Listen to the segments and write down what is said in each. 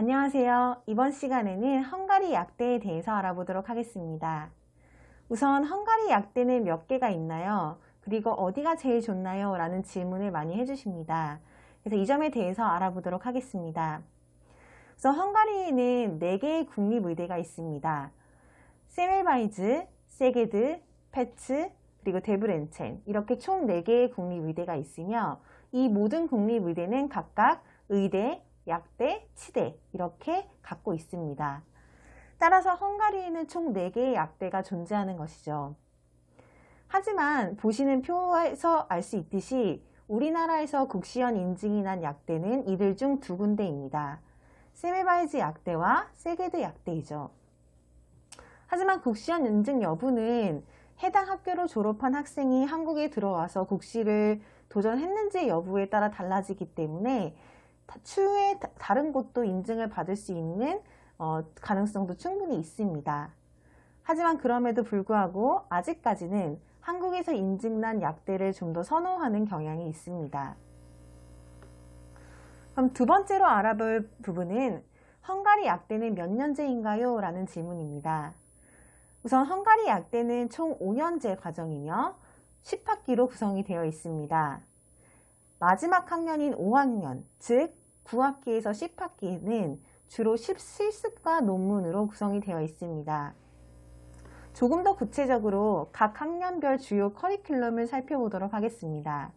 안녕하세요. 이번 시간에는 헝가리 약대에 대해서 알아보도록 하겠습니다. 우선 헝가리 약대는 몇 개가 있나요? 그리고 어디가 제일 좋나요? 라는 질문을 많이 해주십니다. 그래서 이 점에 대해서 알아보도록 하겠습니다. 우선 헝가리에는 4개의 국립의대가 있습니다. 세멜바이즈, 세게드, 페츠, 그리고 데브렌첸 이렇게 총 4개의 국립의대가 있으며 이 모든 국립의대는 각각 의대, 약대, 치대 이렇게 갖고 있습니다. 따라서 헝가리에는 총 4개의 약대가 존재하는 것이죠. 하지만 보시는 표에서 알 수 있듯이 우리나라에서 국시연 인증이 난 약대는 이들 중 두 군데입니다. 세메바이즈 약대와 세게드 약대이죠. 하지만 국시연 인증 여부는 해당 학교로 졸업한 학생이 한국에 들어와서 국시를 도전했는지 여부에 따라 달라지기 때문에 추후에 다른 곳도 인증을 받을 수 있는 어, 가능성도 충분히 있습니다. 하지만 그럼에도 불구하고 아직까지는 한국에서 인증난 약대를 좀 더 선호하는 경향이 있습니다. 그럼 두 번째로 알아볼 부분은 헝가리 약대는 몇 년제인가요? 라는 질문입니다. 우선 헝가리 약대는 총 5년제 과정이며 10학기로 구성이 되어 있습니다. 마지막 학년인 5학년, 즉 9학기에서 10학기는 주로 실습과 논문으로 구성이 되어 있습니다. 조금 더 구체적으로 각 학년별 주요 커리큘럼을 살펴보도록 하겠습니다.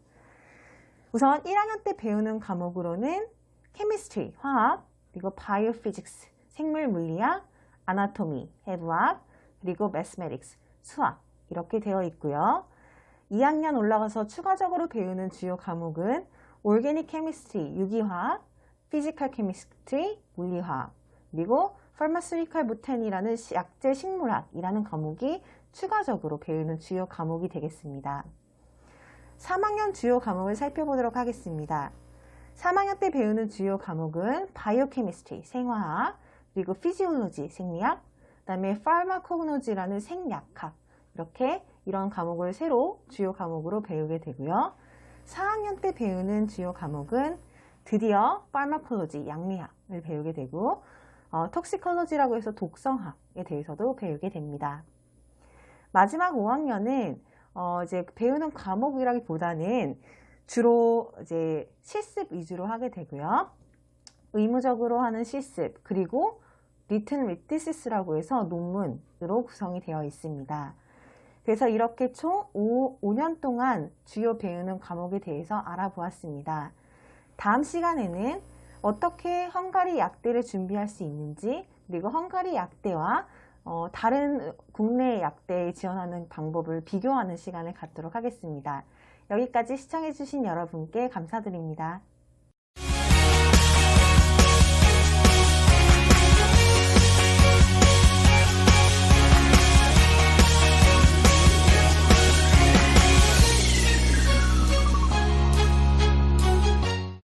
우선 1학년 때 배우는 과목으로는 케미스트리, 화학, 그리고 바이오피직스, 생물 물리학, 아나토미, 해부학, 그리고 매스메릭스, 수학 이렇게 되어 있고요. 2학년 올라가서 추가적으로 배우는 주요 과목은 올게닉 케미스트리, 유기화학, 피지컬 케미스트리, 물리화학, 그리고 파마스리컬 무텐이라는 약재 식물학이라는 과목이 추가적으로 배우는 주요 과목이 되겠습니다. 3학년 주요 과목을 살펴보도록 하겠습니다. 3학년 때 배우는 주요 과목은 바이오케미스트리, 생화학, 그리고 피지올로지, 생리학, 그 다음에 파마코그노지라는 생약학 이렇게 이런 과목을 새로 주요 과목으로 배우게 되고요. 4학년 때 배우는 주요 과목은 드디어 파마콜로지, 양리학을 배우게 되고 어, 톡시컬로지라고 해서 독성학에 대해서도 배우게 됩니다. 마지막 5학년은 어, 이제 배우는 과목이라기보다는 주로 이제 실습 위주로 하게 되고요. 의무적으로 하는 실습 그리고 리튼 리티시스라고 해서 논문으로 구성이 되어 있습니다. 그래서 이렇게 총 5, 5년 동안 주요 배우는 과목에 대해서 알아보았습니다. 다음 시간에는 어떻게 헝가리 약대를 준비할 수 있는지 그리고 헝가리 약대와 어, 다른 국내 약대에 지원하는 방법을 비교하는 시간을 갖도록 하겠습니다. 여기까지 시청해주신 여러분께 감사드립니다.